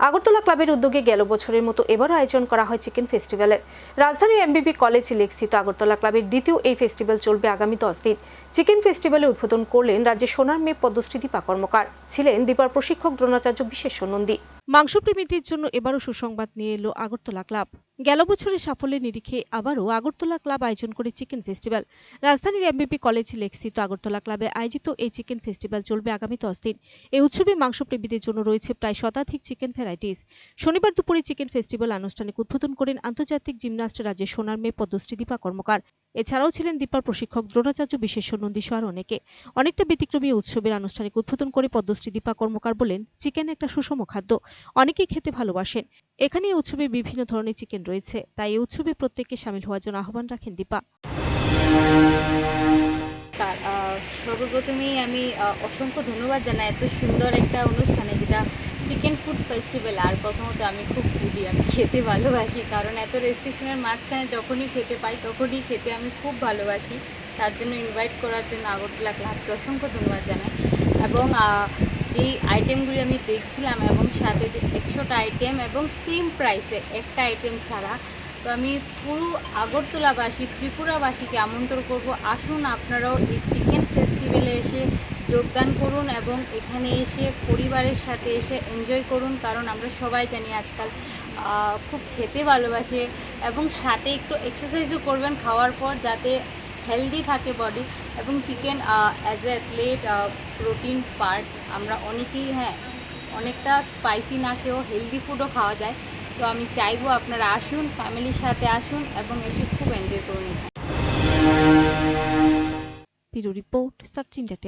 আগরতলা ক্লাবের উদ্যোগে গেল বছরের মতো এবার আয়োজন করা হয় চিকেন ফেস্টিভ্যালের। রাজধানীর এমবিবি কলেজ লেকস্থিত আগরতলা ক্লাবের দ্বিতীয় এই ফেস্টিভ্যাল চলবে আগামী দশ দিন। চিকেন ফেস্টিভ্যালে উদ্বোধন করলেন রাজ্যের সোনার মেয়ে পদ্মশ্রী দীপা কর্মকার। ছিলেন দীপার প্রশিক্ষক দ্রোণাচার্য বিশেষ নন্দী। মাংসপ্রেমীদের জন্য এবারও সুসংবাদ নিয়ে এলো আগরতলা ক্লাব। গেল বছরের সাফল্যের নিরিখে আবারও আগরতলা ক্লাব আয়োজন করে চিকেন ফেস্টিভ্যাল। রাজধানীর এমবিপি কলেজ লেকস্থিত আগরতলা ক্লাবে আয়োজিত এই চিকেন ফেস্টিভ্যাল চলবে আগামী দশ দিন। এই উৎসবে মাংসপ্রেমীদের জন্য রয়েছে প্রায় শতাধিক চিকেন ভ্যারাইটিস। শনিবার দুপুরে চিকেন ফেস্টিভ্যাল আনুষ্ঠানিক উদ্বোধন করেন আন্তর্জাতিক জিমনাস্ট রাজ্যের সোনার মেয়ে পদ্মশ্রী দীপা কর্মকার। এছাড়াও ছিলেন দীপার প্রশিক্ষক দ্রোণাচার্য বিশেষ নন্দী সহ অনেকে। অনেকটা ব্যতিক্রমী উৎসবের আনুষ্ঠানিক উদ্বোধন করে পদ্মশ্রী দীপা কর্মকার বলেন, চিকেন একটা সুষম খাদ্য। অনেকেই খেতে ভালোবাসেন। এখানে এই উৎসবে বিভিন্ন ধরনের চিকেন রয়েছে। তাই এই উৎসবে প্রত্যেককে সামিল হওয়ার জন্য আহ্বান রাখেন দীপা। সর্বপ্রথমেই আমি অসংখ্য ধন্যবাদ জানাই এত সুন্দর একটা অনুষ্ঠানে। ফেস্টিভ্যাল আর প্রথমত আমি খুব ফুডি আমি খেতে ভালোবাসি। কারণ এত রেস্ট্রিকশনের মাঝখানে যখনই খেতে পাই, তখনই খেতে আমি খুব ভালোবাসি। তার জন্য ইনভাইট করার জন্য আগরতলা ক্লাবকে অসংখ্য ধন্যবাদ জানাই। এবং যেই আইটেমগুলি আমি দেখছিলাম, এবং সাথে যে একশোটা আইটেম এবং সেম প্রাইসে একটা আইটেম ছাড়া তো আমি পুরো আগরতলাবাসী, ত্রিপুরাবাসীকে আমন্ত্রণ করব। আসুন আপনারাও এই চিকেন ফেস্টিভ্যালে এসে যোগদান করুন এবং এখানে এসে পরিবারের সাথে এসে এনজয় করুন, কারণ আমরা সবাই জানি আজকাল খুব খেতে ভালোবাসে এবং সাথে একটু এক্সারসাইজও করবেন খাওয়ার পর যাতে হেলদি থাকে বডি এবং chicken as a athlete protein part আমরা অনেকেই হ্যাঁ অনেকটা স্পাইসি না খেয়েও হেলদি ফুডও খাওয়া যায়। তো আমি চাইব আপনারা আসুন, ফ্যামিলির সাথে আসুন এবং এসে খুব এনজয় করুন রিপোর্ট, সার্চ ইন্ডিয়া